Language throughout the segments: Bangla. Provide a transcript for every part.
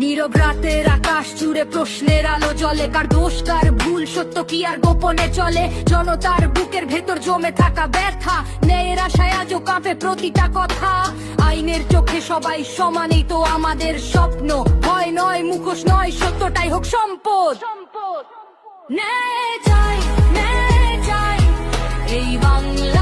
নীরব রাতের আকাশ জুড়ে প্রশ্নের আলো জলে কার দোষ, কার ভুল, সত্য কি আর গোপনে চলে? জনতার বুকের ভেতর জমে থাকা ব্যথা। ন্যায়ের আশায় আজও কাঁপে প্রতিটা কথা। আইনের চোখে সবাই সমানই তো আমাদের স্বপ্ন। ভয় নয়, মুখোশ নয়, সত্যটাই হোক সম্পদ। সম্পদ ন্যায় চাই ন্যায় চাই, এই বাংলার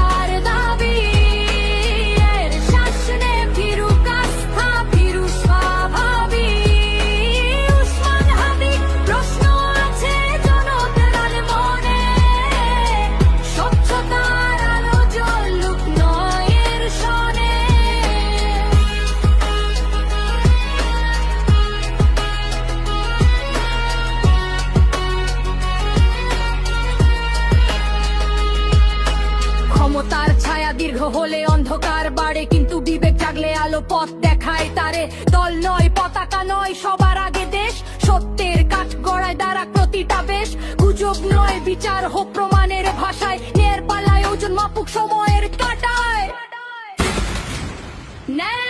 হলে অন্ধকার বাড়ে, কিন্তু বিবেক জাগলে আলো পথ দেখায় তারে। দল নয়, পতাকা নয়, সবার আগে দেশ। সত্যের কাঠ গড়ায় দ্বারা প্রতিটা বেশ। গুজব নয়, বিচার হোক প্রমাণের ভাষায়। নের পালায় ওজন মাপুক সময়ের কাটায়। ন্যায়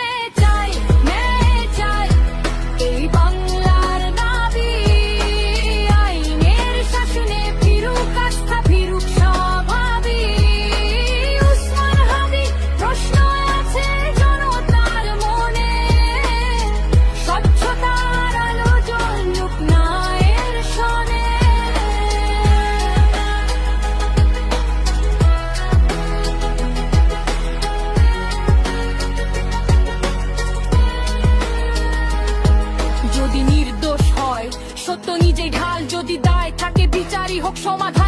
সত্য নিজেই ঢাল যদি দায় থাকে বিচারই হোক সমাধান।